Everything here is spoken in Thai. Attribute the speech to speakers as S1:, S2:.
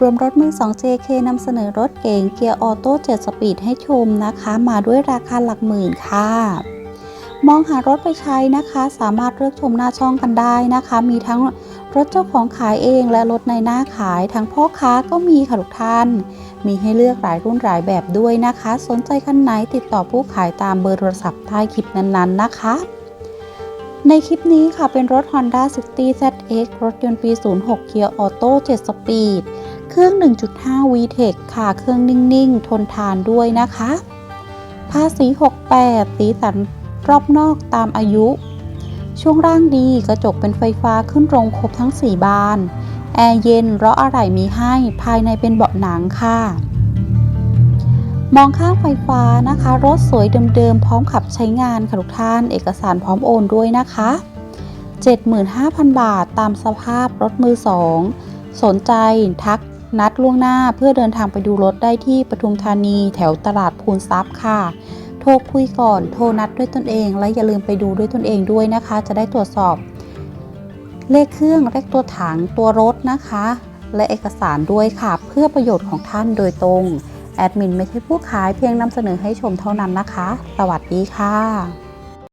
S1: รวมรถมือ 2 JK นำเสนอรถเก๋งเกียร์ออโต้7สปีดให้ชมนะคะ มาด้วยราคาหลักหมื่นค่ะ มองหารถไปใช้นะคะ สามารถเลือกชมหน้าช่องกันได้นะคะ มีทั้งรถเจ้าของขายเองและรถในหน้าขายทั้งพ่อค้าก็มีค่ะทุกท่าน มีให้เลือกหลายรุ่นหลายแบบด้วยนะคะ สนใจคันไหนติดต่อผู้ขายตามเบอร์โทรศัพท์ใต้คลิปนั้นๆนะคะในคลิปนี้ค่ะเป็นรถ Honda City ZX รถยนต์ปี 06เกียร์ออโต้7สปีด เครื่อง 1.5 VTEC ค่ะ เครื่องนิ่งๆ ทนทานด้วยนะคะภาษี68 สีสันรอบนอกตามอายุ ช่วงล่างดีกระจกเป็นไฟฟ้าขึ้นตรงครบทั้ง 4 บาน แอร์เย็นล้ออะไหล่มีให้ภายในเป็นเบาะหนังค่ะ มองข้างไฟฟ้านะคะ รถสวยเดิมๆ พร้อมขับใช้งานค่ะทุกท่าน เอกสารพร้อมโอนด้วยนะคะ 75,000 บาทตามสภาพรถมือสองสนใจทัก นัดล่วงหน้าเพื่อเดินทางไปดูรถได้ที่ปทุมธานีแถวตลาดพูนทรัพย์ค่ะ โทรคุยก่อน โทรนัดด้วยตนเอง และอย่าลืมไปดูด้วยตนเองด้วยนะคะ จะได้ตรวจสอบ เลขเครื่องเลขตัวถังตัวรถนะคะ และเอกสารด้วยค่ะ เพื่อประโยชน์ของท่านโดยตรง แอดมินไม่ใช่ผู้ขายเพียงนำเสนอให้ชมเท่านั้นนะคะ สวัสดีค่ะ